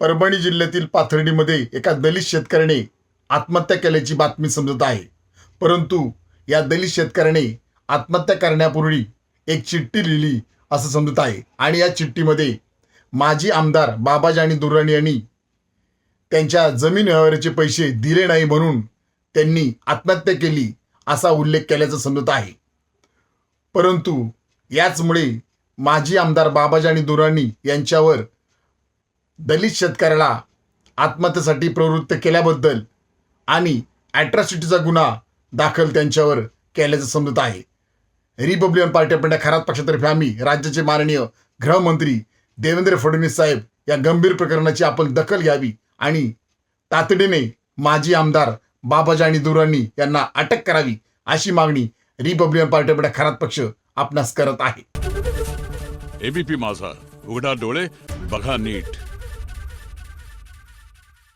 परभणी जिल्ह्यातील पाथर्डीमध्ये एका दलित शेतकऱ्याने आत्महत्या केल्याची बातमी समजत आहे. परंतु या दलित शेतकऱ्याने आत्महत्या करण्यापूर्वी एक चिठ्ठी लिहिली असं समजत आहे. आणि या चिठ्ठीमध्ये माजी आमदार बाबाजानी दुर्राणी यांनी त्यांच्या जमीन व्यवहाराचे पैसे दिले नाही म्हणून त्यांनी आत्महत्या केली असा उल्लेख केल्याचं समजत आहे. परंतु याचमुळे माजी आमदार बाबाजानी दुराणी यांच्यावर दलित शेतकऱ्याला आत्महत्येसाठी प्रवृत्त केल्याबद्दल आणि ॲट्रॉसिटीचा गुन्हा दाखल त्यांच्यावर केल्याचं समजत आहे. Republican Party of India Kharat पक्षातर्फे आम्ही राज्याचे माननीय गृहमंत्री देवेंद्र फडणवीस साहेब या गंभीर प्रकरणाची आपण दखल घ्यावी आणि तातडीने माजी आमदार बाबाजी आणि दुरांनी यांना अटक करावी अशी मागणी Republican Party of India Kharat पक्ष आपणास करत आहे. एबीपी माझा. उघडा डोळे बघा नीट.